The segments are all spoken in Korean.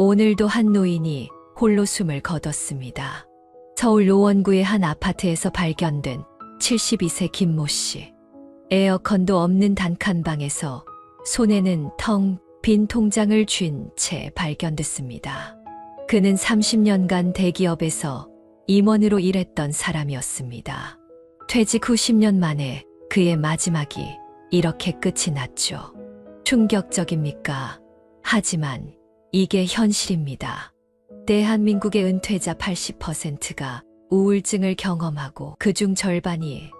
오늘도 한 노인이 홀로 숨을 거뒀습니다. 서울 노원구의 한 아파트에서 발견된 72세 김모 씨. 에어컨도 없는 단칸방에서 손에는 텅 빈 통장을 쥔 채 발견됐습니다. 그는 30년간 대기업에서 임원으로 일했던 사람이었습니다. 퇴직 후 10년 만에 그의 마지막이 이렇게 끝이 났죠. 충격적입니까? 하지만 이게 현실입니다. 대한민국의 은퇴자 80%가 우울증을 경험하고 그중 절반이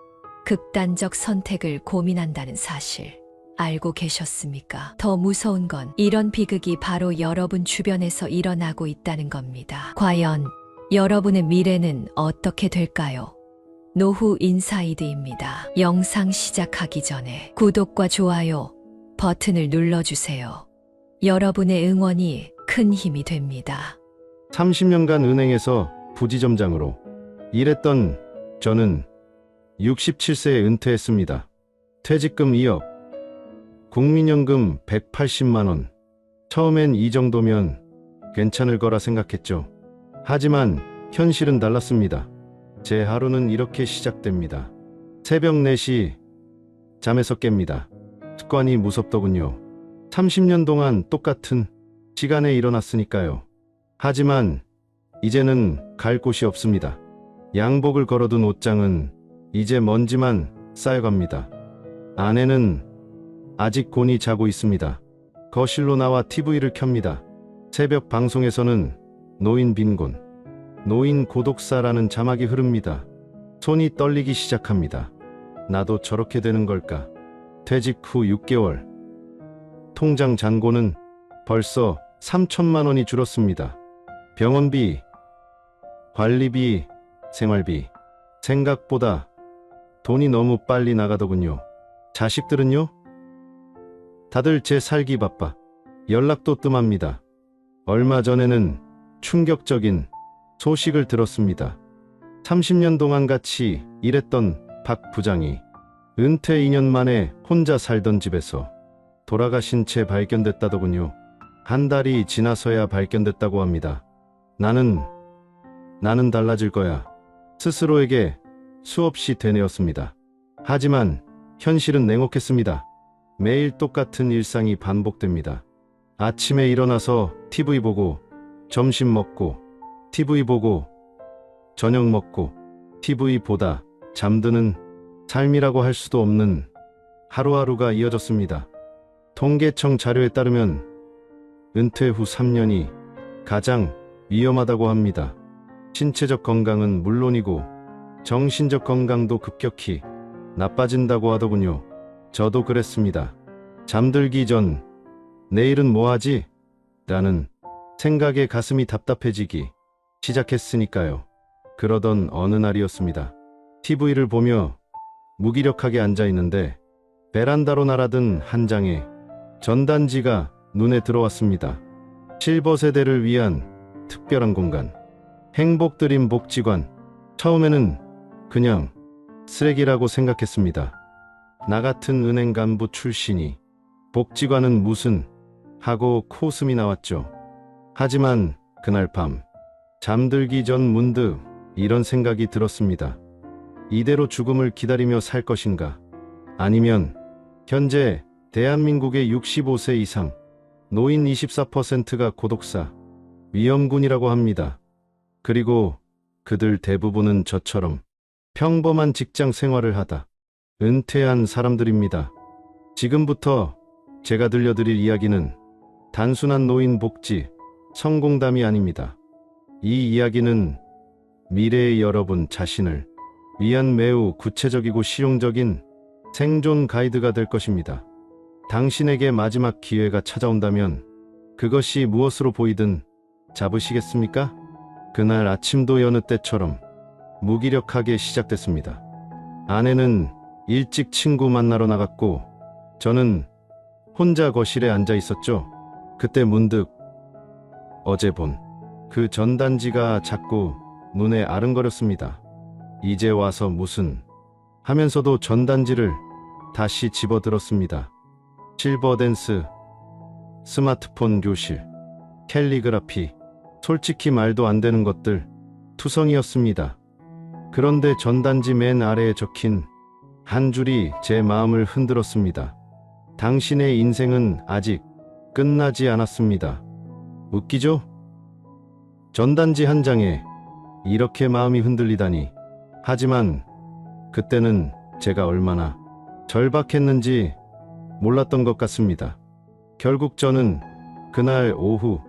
극단적 선택을 고민한다는 사실 알고 계셨습니까? 더 무서운 건 이런 비극이 바로 여러분 주변에서 일어나고 있다는 겁니다. 과연 여러분의 미래는 어떻게 될까요? 노후 인사이드입니다. 영상 시작하기 전에 구독과 좋아요 버튼을 눌러주세요. 여러분의 응원이 큰 힘이 됩니다. 30년간 은행에서 부지점장으로 일했던 저는 67세에 은퇴했습니다. 퇴직금 2억, 국민연금 180만원. 처음엔 이 정도면 괜찮을 거라 생각했죠. 하지만 현실은 달랐습니다. 제 하루는 이렇게 시작됩니다. 새벽 4시 잠에서 깹니다. 습관이 무섭더군요. 30년 동안 똑같은 시간에 일어났으니까요. 하지만 이제는 갈 곳이 없습니다. 양복을 걸어둔 옷장은 이제 먼지만 쌓여갑니다. 아내는 아직 곤히 자고 있습니다. 거실로 나와 TV를 켭니다. 새벽 방송에서는 노인 빈곤, 노인 고독사라는 자막이 흐릅니다. 손이 떨리기 시작합니다. 나도 저렇게 되는 걸까? 퇴직 후 6개월. 통장 잔고는 벌써 3천만 원이 줄었습니다. 병원비, 관리비, 생활비. 생각보다 돈이 너무 빨리 나가더군요. 자식들은요? 다들 제 살기 바빠. 연락도 뜸합니다. 얼마 전에는 충격적인 소식을 들었습니다. 30년 동안 같이 일했던 박 부장이 은퇴 2년 만에 혼자 살던 집에서 돌아가신 채 발견됐다더군요. 한 달이 지나서야 발견됐다고 합니다. 나는, 나는 달라질 거야. 스스로에게 수없이 되뇌었습니다. 하지만 현실은 냉혹했습니다. 매일 똑같은 일상이 반복됩니다. 아침에 일어나서 TV 보고, 점심 먹고, TV 보고, 저녁 먹고, TV 보다 잠드는 삶이라고 할 수도 없는 하루하루가 이어졌습니다. 통계청 자료에 따르면 은퇴 후 3년이 가장 위험하다고 합니다. 신체적 건강은 물론이고 정신적 건강도 급격히 나빠진다고 하더군요. 저도 그랬습니다. 잠들기 전 내일은 뭐 하지? 라는 생각에 가슴이 답답해지기 시작했으니까요. 그러던 어느 날이었습니다. TV를 보며 무기력하게 앉아 있는데 베란다로 날아든 한 장의 전단지가 눈에 들어왔습니다. 실버 세대를 위한 특별한 공간. 행복드림 복지관. 처음에는 그냥 쓰레기라고 생각했습니다. 나 같은 은행 간부 출신이 복지관은 무슨 하고 코웃음이 나왔죠. 하지만 그날 밤 잠들기 전 문득 이런 생각이 들었습니다. 이대로 죽음을 기다리며 살 것인가? 아니면 현재 대한민국의 65세 이상 노인 24%가 고독사, 위험군이라고 합니다. 그리고 그들 대부분은 저처럼 평범한 직장 생활을 하다 은퇴한 사람들입니다. 지금부터 제가 들려드릴 이야기는 단순한 노인 복지, 성공담이 아닙니다. 이 이야기는 미래의 여러분 자신을 위한 매우 구체적이고 실용적인 생존 가이드가 될 것입니다. 당신에게 마지막 기회가 찾아온다면 그것이 무엇으로 보이든 잡으시겠습니까? 그날 아침도 여느 때처럼 무기력하게 시작됐습니다. 아내는 일찍 친구 만나러 나갔고 저는 혼자 거실에 앉아 있었죠. 그때 문득 어제 본 그 전단지가 자꾸 눈에 아른거렸습니다. 이제 와서 무슨 하면서도 전단지를 다시 집어들었습니다. 실버댄스, 스마트폰 교실, 캘리그라피, 솔직히 말도 안 되는 것들, 투성이었습니다. 그런데 전단지 맨 아래에 적힌 한 줄이 제 마음을 흔들었습니다. 당신의 인생은 아직 끝나지 않았습니다. 웃기죠? 전단지 한 장에 이렇게 마음이 흔들리다니. 하지만 그때는 제가 얼마나 절박했는지 몰랐던 것 같습니다. 결국 저는 그날 오후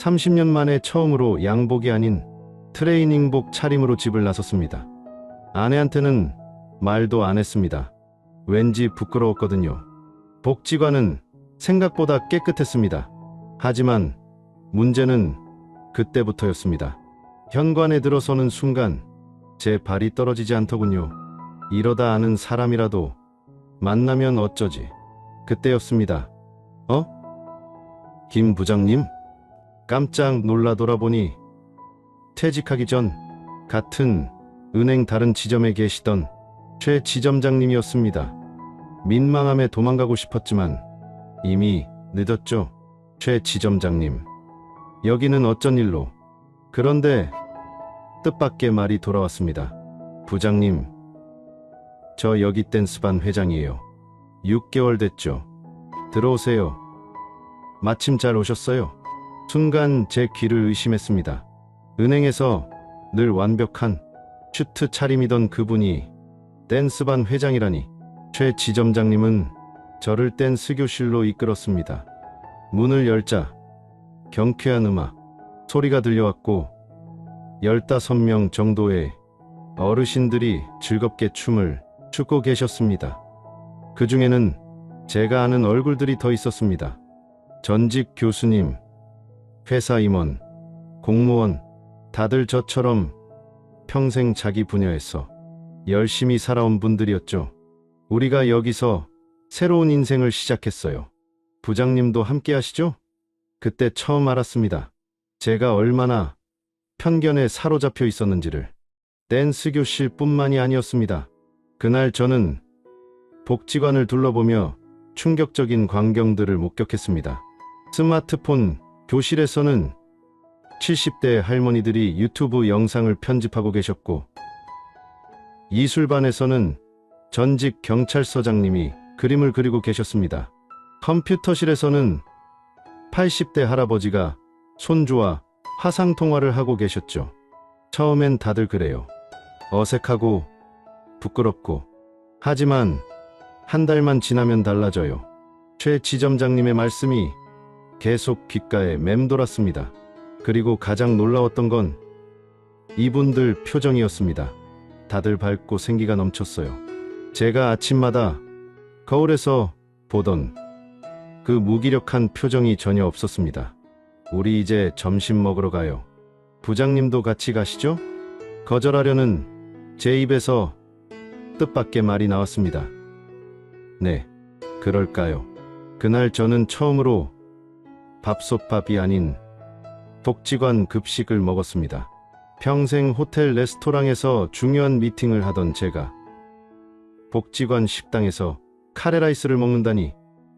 30년 만에 처음으로 양복이 아닌 트레이닝복 차림으로 집을 나섰습니다. 아내한테는 말도 안 했습니다. 왠지 부끄러웠거든요. 복지관은 생각보다 깨끗했습니다. 하지만 문제는 그때부터였습니다. 현관에 들어서는 순간 제 발이 떨어지지 않더군요. 이러다 아는 사람이라도 만나면 어쩌지. 그때였습니다. 어? 김 부장님? 깜짝 놀라 돌아보니 퇴직하기 전 같은 은행 다른 지점에 계시던 최 지점장님이었습니다. 민망함에 도망가고 싶었지만 이미 늦었죠. 최 지점장님. 여기는 어쩐 일로? 그런데 뜻밖의 말이 돌아왔습니다. 부장님, 저 여기 댄스반 회장이에요. 6개월 됐죠. 들어오세요. 마침 잘 오셨어요. 순간 제 귀를 의심했습니다. 은행에서 늘 완벽한 슈트 차림이던 그분이 댄스반 회장이라니. 최 지점장님은 저를 댄스 교실로 이끌었습니다. 문을 열자 경쾌한 음악, 소리가 들려왔고 15명 정도의 어르신들이 즐겁게 춤을 추고 계셨습니다. 그 중에는 제가 아는 얼굴들이 더 있었습니다. 전직 교수님, 회사 임원, 공무원, 다들 저처럼 평생 자기 분야에서 열심히 살아온 분들이었죠. 우리가 여기서 새로운 인생을 시작했어요. 부장님도 함께 하시죠? 그때 처음 알았습니다. 제가 얼마나 편견에 사로잡혀 있었는지를. 댄스 교실 뿐만이 아니었습니다. 그날 저는 복지관을 둘러보며 충격적인 광경들을 목격했습니다. 스마트폰 교실에서는 70대 할머니들이 유튜브 영상을 편집하고 계셨고, 이술반에서는 전직 경찰서장님이 그림을 그리고 계셨습니다. 컴퓨터실에서는 80대 할아버지가 손주와 화상통화를 하고 계셨죠. 처음엔 다들 그래요. 어색하고 부끄럽고. 하지만 한 달만 지나면 달라져요. 최 지점장님의 말씀이 계속 귓가에 맴돌았습니다. 그리고 가장 놀라웠던 건 이분들 표정이었습니다. 다들 밝고 생기가 넘쳤어요. 제가 아침마다 거울에서 보던 그 무기력한 표정이 전혀 없었습니다. 우리 이제 점심 먹으러 가요. 부장님도 같이 가시죠? 거절하려는 제 입에서 뜻밖의 말이 나왔습니다. 네, 그럴까요? 그날 저는 처음으로 밥솥밥이 아닌 복지관 급식을 먹었습니다. 평생 호텔 레스토랑에서 중요한 미팅을 하던 제가 복지관 식당에서 카레라이스를 먹는다니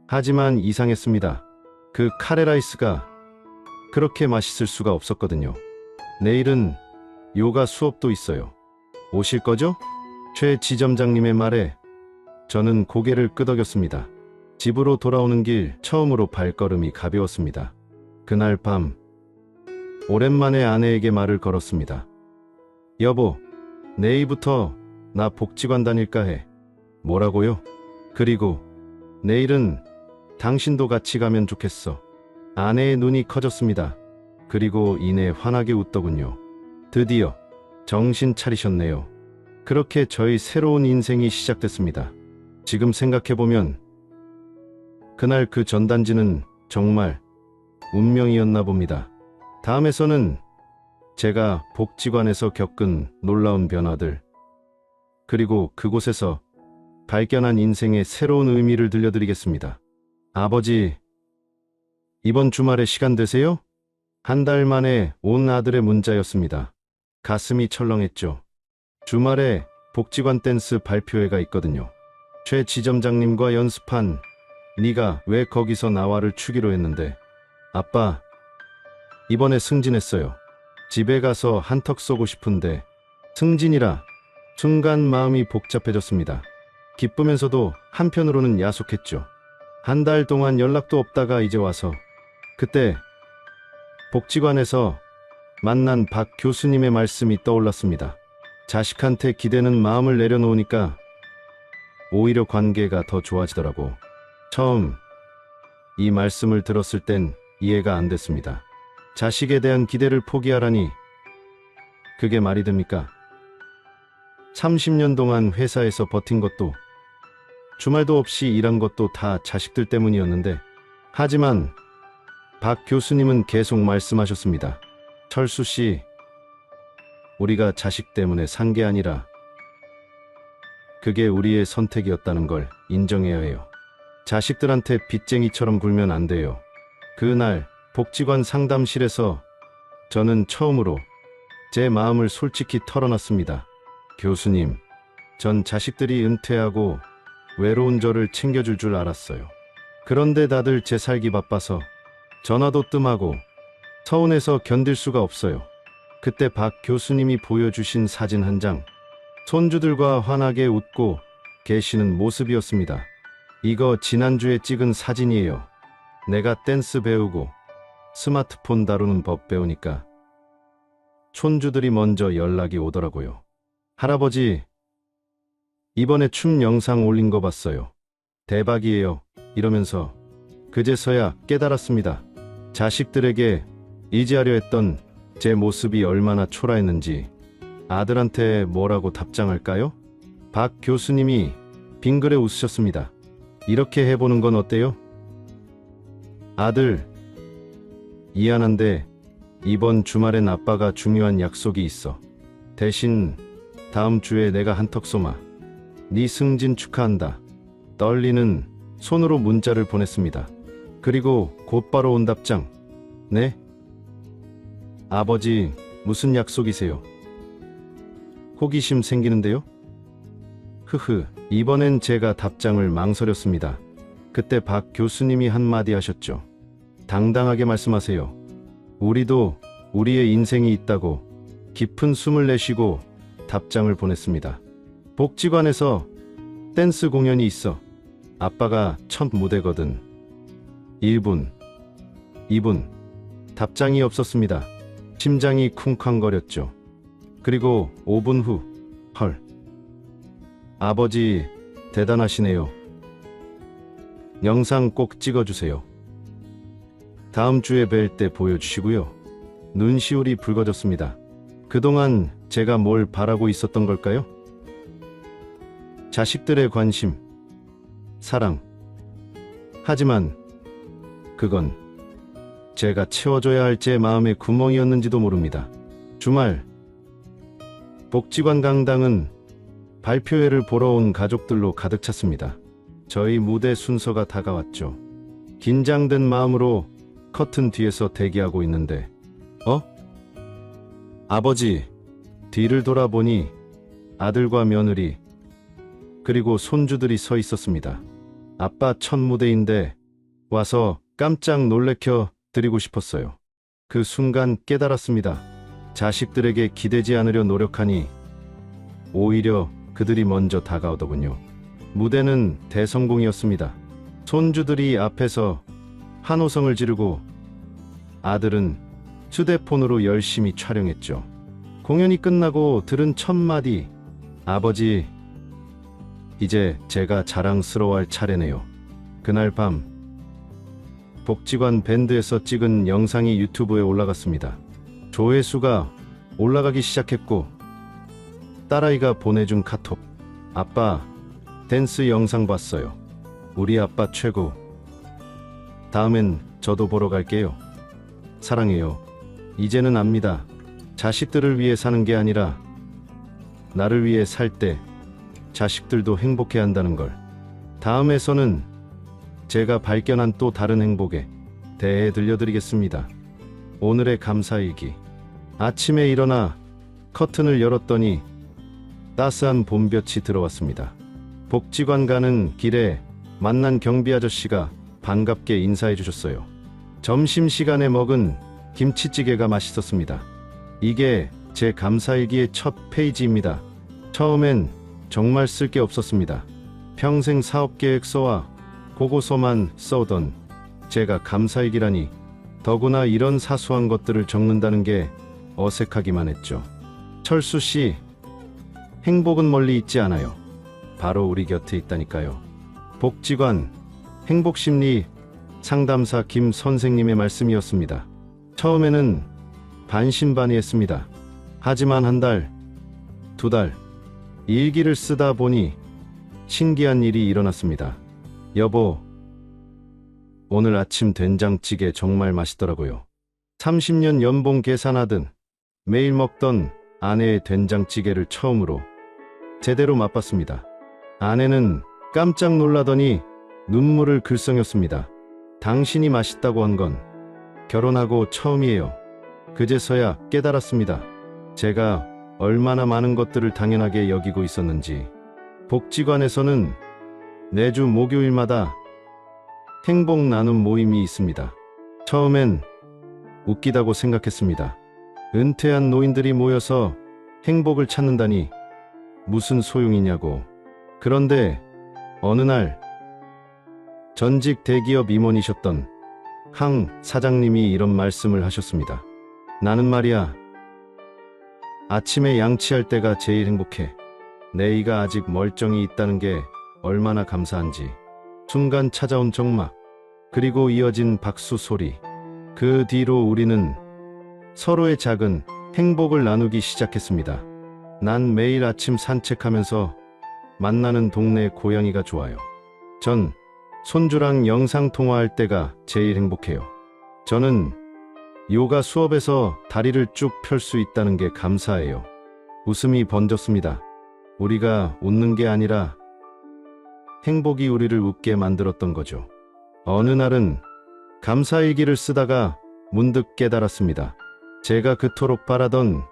하지만 이상했습니다. 그 카레라이스가 그렇게 맛있을 수가 없었거든요. 내일은 요가 수업도 있어요. 오실 거죠? 최 지점장님의 말에 저는 고개를 끄덕였습니다. 집으로 돌아오는 길 처음으로 발걸음이 가벼웠습니다. 그날 밤 오랜만에 아내에게 말을 걸었습니다. 여보, 내일부터 나 복지관 다닐까 해. 뭐라고요? 그리고 내일은 당신도 같이 가면 좋겠어. 아내의 눈이 커졌습니다. 그리고 이내 환하게 웃더군요. 드디어 정신 차리셨네요. 그렇게 저희 새로운 인생이 시작됐습니다. 지금 생각해보면 그날 그 전단지는 정말 운명이었나 봅니다. 다음에서는 제가 복지관에서 겪은 놀라운 변화들, 그리고 그곳에서 발견한 인생의 새로운 의미를 들려드리겠습니다. 아버지, 이번 주말에 시간 되세요? 한 달 만에 온 아들의 문자였습니다. 가슴이 철렁했죠. 주말에 복지관 댄스 발표회가 있거든요. 최 지점장님과 연습한 네가 왜 거기서 나와를 추기로 했는데 아빠 이번에 승진했어요. 집에 가서 한턱 쏘고 싶은데 승진이라 순간 마음이 복잡해졌습니다. 기쁘면서도 한편으로는 야속했죠. 한 달 동안 연락도 없다가 이제 와서 그때 복지관에서 만난 박 교수님의 말씀이 떠올랐습니다. 자식한테 기대는 마음을 내려놓으니까 오히려 관계가 더 좋아지더라고. 처음 이 말씀을 들었을 땐 이해가 안 됐습니다. 자식에 대한 기대를 포기하라니 그게 말이 됩니까? 30년 동안 회사에서 버틴 것도 주말도 없이 일한 것도 다 자식들 때문이었는데 하지만 박 교수님은 계속 말씀하셨습니다. 철수 씨, 우리가 자식 때문에 산 게 아니라 그게 우리의 선택이었다는 걸 인정해야 해요. 자식들한테 빚쟁이처럼 굴면 안 돼요. 그날 복지관 상담실에서 저는 처음으로 제 마음을 솔직히 털어놨습니다. 교수님, 전 자식들이 은퇴하고 외로운 저를 챙겨줄 줄 알았어요. 그런데 다들 제 살기 바빠서 전화도 뜸하고 서운해서 견딜 수가 없어요. 그때 박 교수님이 보여주신 사진 한 장, 손주들과 환하게 웃고 계시는 모습이었습니다. 이거 지난주에 찍은 사진이에요. 내가 댄스 배우고 스마트폰 다루는 법 배우니까 촌주들이 먼저 연락이 오더라고요. 할아버지, 이번에 춤 영상 올린 거 봤어요. 대박이에요. 이러면서 그제서야 깨달았습니다. 자식들에게 의지하려 했던 제 모습이 얼마나 초라했는지 아들한테 뭐라고 답장할까요? 박 교수님이 빙그레 웃으셨습니다. 이렇게 해보는 건 어때요? 아들, 미안한데 이번 주말엔 아빠가 중요한 약속이 있어. 대신 다음 주에 내가 한턱 쏘마. 네 승진 축하한다. 떨리는 손으로 문자를 보냈습니다. 그리고 곧바로 온 답장. 네? 아버지, 무슨 약속이세요? 호기심 생기는데요? 흐흐, 이번엔 제가 답장을 망설였습니다. 그때 박 교수님이 한마디 하셨죠. 당당하게 말씀하세요. 우리도 우리의 인생이 있다고 깊은 숨을 내쉬고 답장을 보냈습니다. 복지관에서 댄스 공연이 있어. 아빠가 첫 무대거든. 1분, 2분, 답장이 없었습니다. 심장이 쿵쾅거렸죠. 그리고 5분 후, 헐. 아버지, 대단하시네요. 영상 꼭 찍어주세요. 다음 주에 뵐 때 보여주시고요. 눈시울이 붉어졌습니다. 그동안 제가 뭘 바라고 있었던 걸까요? 자식들의 관심, 사랑. 하지만 그건 제가 채워줘야 할 제 마음의 구멍이었는지도 모릅니다. 주말 복지관 강당은 발표회를 보러 온 가족들로 가득 찼습니다. 저희 무대 순서가 다가왔죠. 긴장된 마음으로 커튼 뒤에서 대기하고 있는데, 어? 아버지, 뒤를 돌아보니 아들과 며느리, 그리고 손주들이 서 있었습니다. 아빠 첫 무대인데 와서 깜짝 놀래켜 드리고 싶었어요. 그 순간 깨달았습니다. 자식들에게 기대지 않으려 노력하니 오히려 그들이 먼저 다가오더군요. 무대는 대성공이었습니다. 손주들이 앞에서 한호성을 지르고 아들은 휴대폰으로 열심히 촬영했죠. 공연이 끝나고 들은 첫 마디 아버지 이제 제가 자랑스러워할 차례네요. 그날 밤 복지관 밴드에서 찍은 영상이 유튜브에 올라갔습니다. 조회수가 올라가기 시작했고 딸아이가 보내준 카톡 아빠 댄스 영상 봤어요. 우리 아빠 최고. 다음엔 저도 보러 갈게요. 사랑해요. 이제는 압니다. 자식들을 위해 사는 게 아니라 나를 위해 살 때 자식들도 행복해 한다는 걸. 다음에서는 제가 발견한 또 다른 행복에 대해 들려드리겠습니다. 오늘의 감사일기. 아침에 일어나 커튼을 열었더니 따스한 봄볕이 들어왔습니다. 복지관 가는 길에 만난 경비 아저씨가 반갑게 인사해 주셨어요. 점심시간에 먹은 김치찌개가 맛있었습니다. 이게 제 감사일기의 첫 페이지입니다. 처음엔 정말 쓸 게 없었습니다. 평생 사업 계획서와 보고서만 써오던 제가 감사일기라니 더구나 이런 사소한 것들을 적는다는 게 어색하기만 했죠. 철수 씨, 행복은 멀리 있지 않아요. 바로 우리 곁에 있다니까요. 복지관, 행복심리 상담사 김 선생님의 말씀이었습니다. 처음에는 반신반의했습니다. 하지만 한 달, 두 달, 일기를 쓰다 보니 신기한 일이 일어났습니다. 여보, 오늘 아침 된장찌개 정말 맛있더라고요. 30년 연봉 계산하듯 매일 먹던 아내의 된장찌개를 처음으로 제대로 맛봤습니다. 아내는 깜짝 놀라더니 눈물을 글썽였습니다. 당신이 맛있다고 한 건 결혼하고 처음이에요. 그제서야 깨달았습니다. 제가 얼마나 많은 것들을 당연하게 여기고 있었는지. 복지관에서는 매주 목요일마다 행복 나눔 모임이 있습니다. 처음엔 웃기다고 생각했습니다. 은퇴한 노인들이 모여서 행복을 찾는다니 무슨 소용이냐고. 그런데 어느 날 전직 대기업 임원이셨던 항 사장님이 이런 말씀을 하셨습니다. 나는 말이야. 아침에 양치할 때가 제일 행복해. 내 이가 아직 멀쩡히 있다는 게 얼마나 감사한지. 순간 찾아온 정막, 그리고 이어진 박수 소리. 그 뒤로 우리는 서로의 작은 행복을 나누기 시작했습니다. 난 매일 아침 산책하면서 만나는 동네 고양이가 좋아요. 전 손주랑 영상 통화할 때가 제일 행복해요. 저는 요가 수업에서 다리를 쭉 펼 수 있다는 게 감사해요. 웃음이 번졌습니다. 우리가 웃는 게 아니라 행복이 우리를 웃게 만들었던 거죠. 어느 날은 감사일기를 쓰다가 문득 깨달았습니다. 제가 그토록 바라던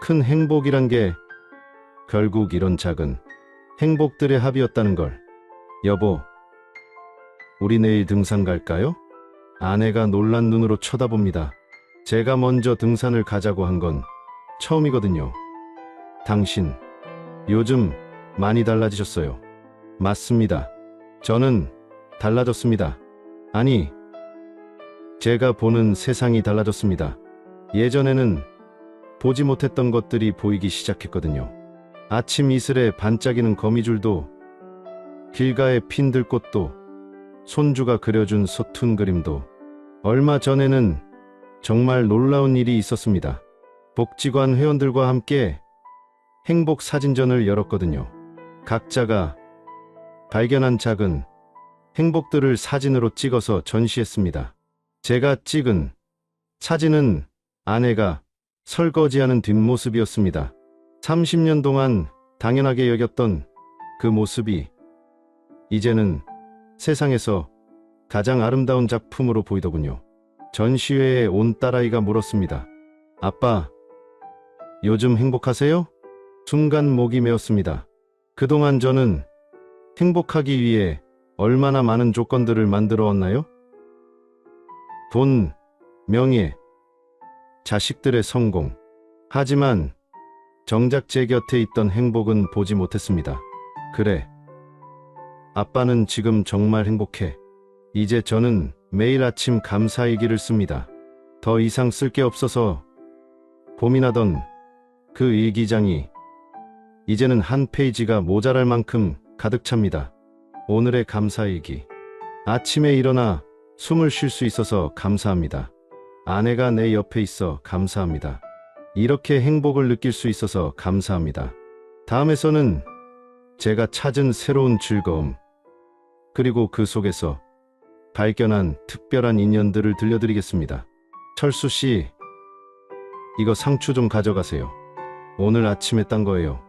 큰 행복이란 게 결국 이런 작은 행복들의 합이었다는 걸. 여보, 우리 내일 등산 갈까요? 아내가 놀란 눈으로 쳐다봅니다. 제가 먼저 등산을 가자고 한 건 처음이거든요. 당신, 요즘 많이 달라지셨어요. 맞습니다. 저는 달라졌습니다. 아니, 제가 보는 세상이 달라졌습니다. 예전에는 보지 못했던 것들이 보이기 시작했거든요. 아침 이슬에 반짝이는 거미줄도, 길가의 핀 들꽃도, 손주가 그려준 서툰 그림도, 얼마 전에는 정말 놀라운 일이 있었습니다. 복지관 회원들과 함께 행복 사진전을 열었거든요. 각자가 발견한 작은 행복들을 사진으로 찍어서 전시했습니다. 제가 찍은 사진은 아내가 설거지하는 뒷모습이었습니다. 30년 동안 당연하게 여겼던 그 모습이 이제는 세상에서 가장 아름다운 작품으로 보이더군요. 전시회에 온 딸아이가 물었습니다. 아빠, 요즘 행복하세요? 순간 목이 메었습니다. 그동안 저는 행복하기 위해 얼마나 많은 조건들을 만들어 왔나요? 돈, 명예, 자식들의 성공. 하지만 정작 제 곁에 있던 행복은 보지 못했습니다. 그래. 아빠는 지금 정말 행복해. 이제 저는 매일 아침 감사일기를 씁니다. 더 이상 쓸 게 없어서 고민하던 그 일기장이 이제는 한 페이지가 모자랄 만큼 가득 찹니다. 오늘의 감사일기. 아침에 일어나 숨을 쉴 수 있어서 감사합니다. 아내가 내 옆에 있어 감사합니다. 이렇게 행복을 느낄 수 있어서 감사합니다. 다음에서는 제가 찾은 새로운 즐거움, 그리고 그 속에서 발견한 특별한 인연들을 들려드리겠습니다. 철수 씨, 이거 상추 좀 가져가세요. 오늘 아침에 딴 거예요.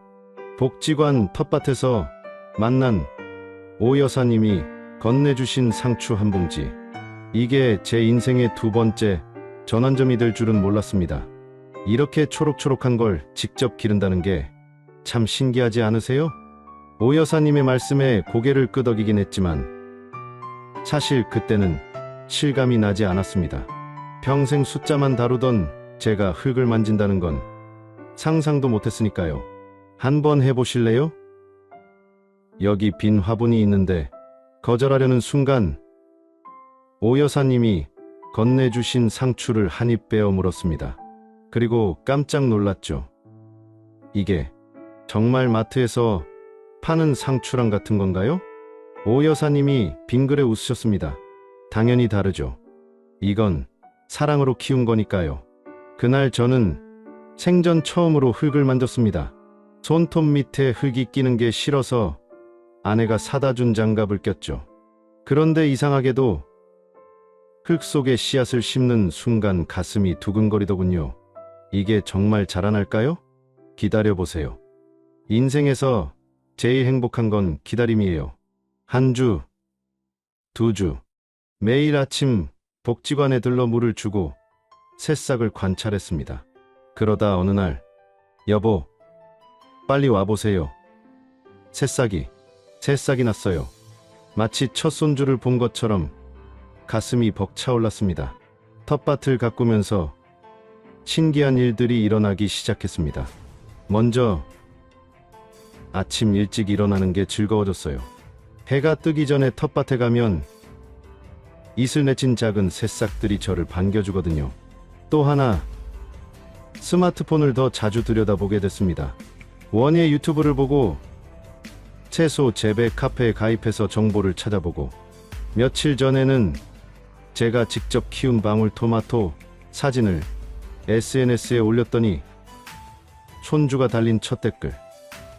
복지관 텃밭에서 만난 오 여사님이 건네주신 상추 한 봉지. 이게 제 인생의 두 번째 전환점이 될 줄은 몰랐습니다. 이렇게 초록초록한 걸 직접 기른다는 게 참 신기하지 않으세요? 오 여사님의 말씀에 고개를 끄덕이긴 했지만 사실 그때는 실감이 나지 않았습니다. 평생 숫자만 다루던 제가 흙을 만진다는 건 상상도 못했으니까요. 한번 해보실래요? 여기 빈 화분이 있는데 거절하려는 순간 오 여사님이 건네주신 상추를 한 입 빼어 물었습니다. 그리고 깜짝 놀랐죠. 이게 정말 마트에서 파는 상추랑 같은 건가요? 오 여사님이 빙그레 웃으셨습니다. 당연히 다르죠. 이건 사랑으로 키운 거니까요. 그날 저는 생전 처음으로 흙을 만졌습니다. 손톱 밑에 흙이 끼는 게 싫어서 아내가 사다 준 장갑을 꼈죠. 그런데 이상하게도 흙 속에 씨앗을 심는 순간 가슴이 두근거리더군요. 이게 정말 자라날까요? 기다려보세요. 인생에서 제일 행복한 건 기다림이에요. 한 주, 두 주, 매일 아침 복지관에 들러 물을 주고 새싹을 관찰했습니다. 그러다 어느 날, 여보, 빨리 와보세요. 새싹이, 새싹이 났어요. 마치 첫 손주를 본 것처럼 가슴이 벅차올랐습니다. 텃밭을 가꾸면서 신기한 일들이 일어나기 시작했습니다. 먼저 아침 일찍 일어나는 게 즐거워졌어요. 해가 뜨기 전에 텃밭에 가면 이슬 내친 작은 새싹들이 저를 반겨주거든요. 또 하나 스마트폰을 더 자주 들여다보게 됐습니다. 원예 유튜브를 보고 채소 재배 카페에 가입해서 정보를 찾아보고 며칠 전에는 제가 직접 키운 방울토마토 사진을 SNS에 올렸더니 손주가 달린 첫 댓글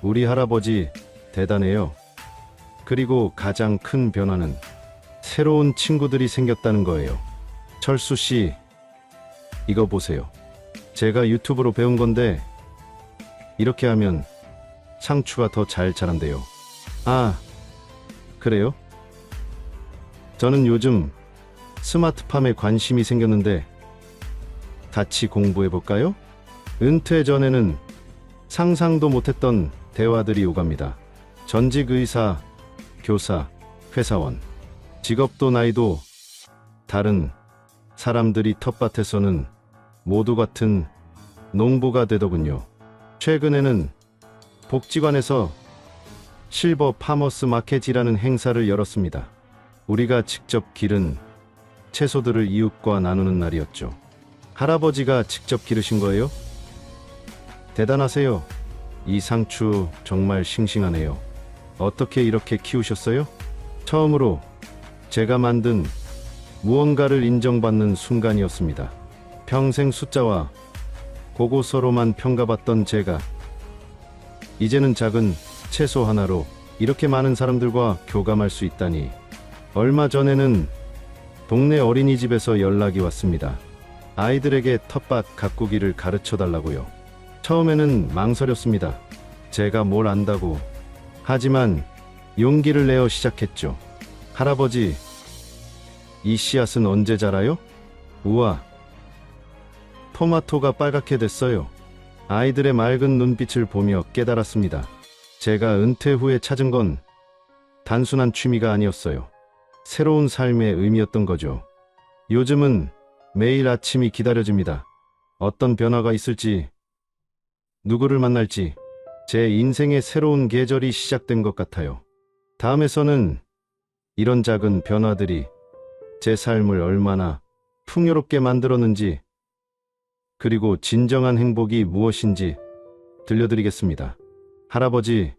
우리 할아버지 대단해요. 그리고 가장 큰 변화는 새로운 친구들이 생겼다는 거예요. 철수 씨, 이거 보세요. 제가 유튜브로 배운 건데 이렇게 하면 상추가 더 잘 자란대요. 아, 그래요? 저는 요즘 스마트팜에 관심이 생겼는데 같이 공부해 볼까요? 은퇴 전에는 상상도 못했던 대화들이 오갑니다. 전직 의사, 교사, 회사원, 직업도 나이도 다른 사람들이 텃밭에서는 모두 같은 농부가 되더군요. 최근에는 복지관에서 실버 파머스 마켓이라는 행사를 열었습니다. 우리가 직접 기른 채소들을 이웃과 나누는 날이었죠. 할아버지가 직접 기르신 거예요? 대단하세요. 이 상추 정말 싱싱하네요. 어떻게 이렇게 키우셨어요? 처음으로 제가 만든 무언가를 인정받는 순간이었습니다. 평생 숫자와 고고서로만 평가받던 제가 이제는 작은 채소 하나로 이렇게 많은 사람들과 교감할 수 있다니 얼마 전에는 동네 어린이집에서 연락이 왔습니다. 아이들에게 텃밭 가꾸기를 가르쳐 달라고요. 처음에는 망설였습니다. 제가 뭘 안다고. 하지만 용기를 내어 시작했죠. 할아버지, 이 씨앗은 언제 자라요? 우와. 토마토가 빨갛게 됐어요. 아이들의 맑은 눈빛을 보며 깨달았습니다. 제가 은퇴 후에 찾은 건 단순한 취미가 아니었어요. 새로운 삶의 의미였던 거죠. 요즘은 매일 아침이 기다려집니다. 어떤 변화가 있을지, 누구를 만날지, 제 인생의 새로운 계절이 시작된 것 같아요. 다음에서는 이런 작은 변화들이 제 삶을 얼마나 풍요롭게 만들었는지, 그리고 진정한 행복이 무엇인지 들려드리겠습니다. 할아버지,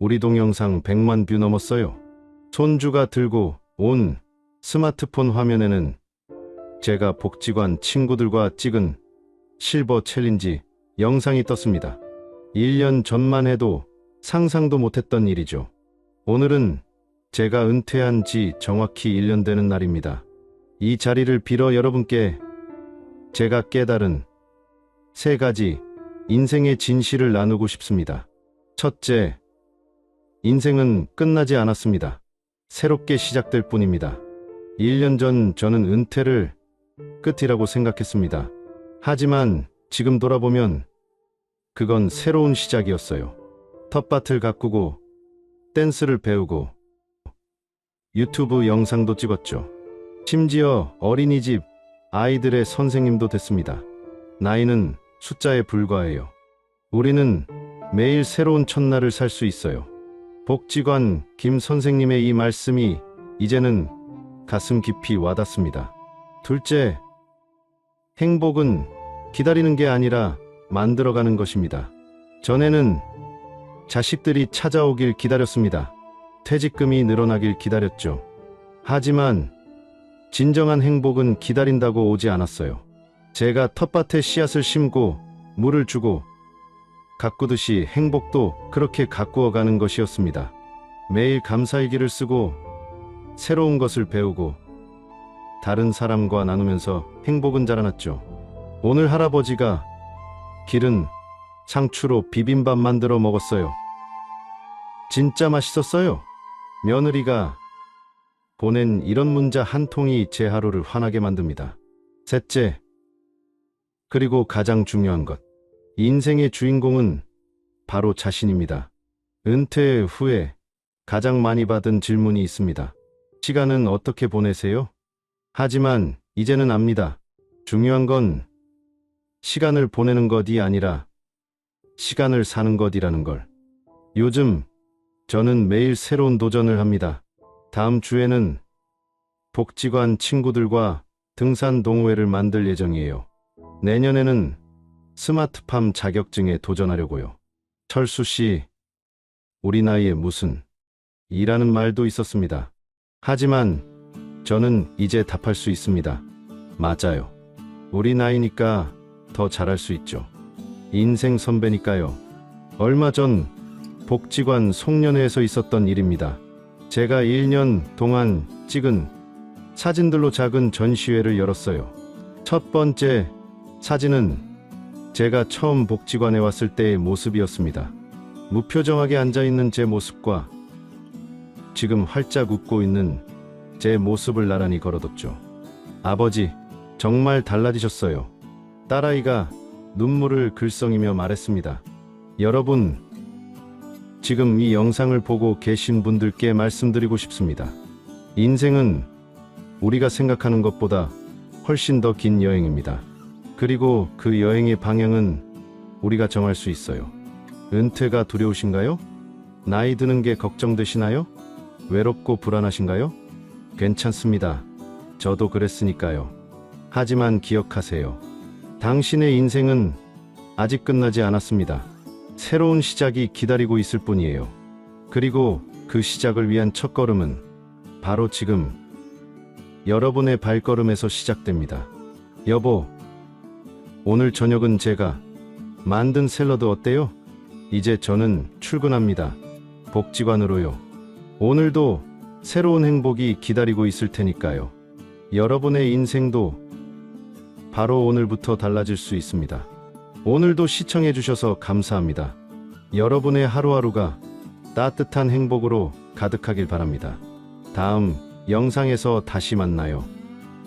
우리 동영상 100만 뷰 넘었어요. 손주가 들고 온 스마트폰 화면에는 제가 복지관 친구들과 찍은 실버 챌린지 영상이 떴습니다. 1년 전만 해도 상상도 못했던 일이죠. 오늘은 제가 은퇴한 지 정확히 1년 되는 날입니다. 이 자리를 빌어 여러분께 제가 깨달은 세 가지 인생의 진실을 나누고 싶습니다. 첫째, 인생은 끝나지 않았습니다. 새롭게 시작될 뿐입니다. 1년 전 저는 은퇴를 끝이라고 생각했습니다. 하지만 지금 돌아보면 그건 새로운 시작이었어요. 텃밭을 가꾸고 댄스를 배우고 유튜브 영상도 찍었죠. 심지어 어린이집 아이들의 선생님도 됐습니다. 나이는 숫자에 불과해요. 우리는 매일 새로운 첫날을 살 수 있어요. 복지관 김 선생님의 이 말씀이 이제는 가슴 깊이 와닿습니다. 둘째, 행복은 기다리는 게 아니라 만들어가는 것입니다. 전에는 자식들이 찾아오길 기다렸습니다. 퇴직금이 늘어나길 기다렸죠. 하지만 진정한 행복은 기다린다고 오지 않았어요. 제가 텃밭에 씨앗을 심고 물을 주고 가꾸듯이 행복도 그렇게 가꾸어 가는 것이었습니다. 매일 감사일기를 쓰고 새로운 것을 배우고 다른 사람과 나누면서 행복은 자라났죠. 오늘 할아버지가 길은 상추로 비빔밥 만들어 먹었어요. 진짜 맛있었어요. 며느리가 보낸 이런 문자 한 통이 제 하루를 환하게 만듭니다. 셋째, 그리고 가장 중요한 것. 인생의 주인공은 바로 자신입니다. 은퇴 후에 가장 많이 받은 질문이 있습니다. 시간은 어떻게 보내세요? 하지만 이제는 압니다. 중요한 건 시간을 보내는 것이 아니라 시간을 사는 것이라는 걸. 요즘 저는 매일 새로운 도전을 합니다. 다음 주에는 복지관 친구들과 등산 동호회를 만들 예정이에요. 내년에는 스마트팜 자격증에 도전하려고요. 철수 씨, 우리 나이에 무슨 이라는 말도 있었습니다. 하지만 저는 이제 답할 수 있습니다. 맞아요. 우리 나이니까 더 잘할 수 있죠. 인생 선배니까요. 얼마 전 복지관 송년회에서 있었던 일입니다. 제가 1년 동안 찍은 사진들로 작은 전시회를 열었어요. 첫 번째 사진은 제가 처음 복지관에 왔을 때의 모습이었습니다. 무표정하게 앉아있는 제 모습과 지금 활짝 웃고 있는 제 모습을 나란히 걸어뒀죠. 아버지, 정말 달라지셨어요. 딸아이가 눈물을 글썽이며 말했습니다. 여러분, 지금 이 영상을 보고 계신 분들께 말씀드리고 싶습니다. 인생은 우리가 생각하는 것보다 훨씬 더 긴 여행입니다. 그리고 그 여행의 방향은 우리가 정할 수 있어요. 은퇴가 두려우신가요? 나이 드는 게 걱정되시나요? 외롭고 불안하신가요? 괜찮습니다. 저도 그랬으니까요. 하지만 기억하세요. 당신의 인생은 아직 끝나지 않았습니다. 새로운 시작이 기다리고 있을 뿐이에요. 그리고 그 시작을 위한 첫걸음은 바로 지금 여러분의 발걸음에서 시작됩니다. 여보, 오늘 저녁은 제가 만든 샐러드 어때요? 이제 저는 출근합니다. 복지관으로요. 오늘도 새로운 행복이 기다리고 있을 테니까요. 여러분의 인생도 바로 오늘부터 달라질 수 있습니다. 오늘도 시청해주셔서 감사합니다. 여러분의 하루하루가 따뜻한 행복으로 가득하길 바랍니다. 다음 영상에서 다시 만나요.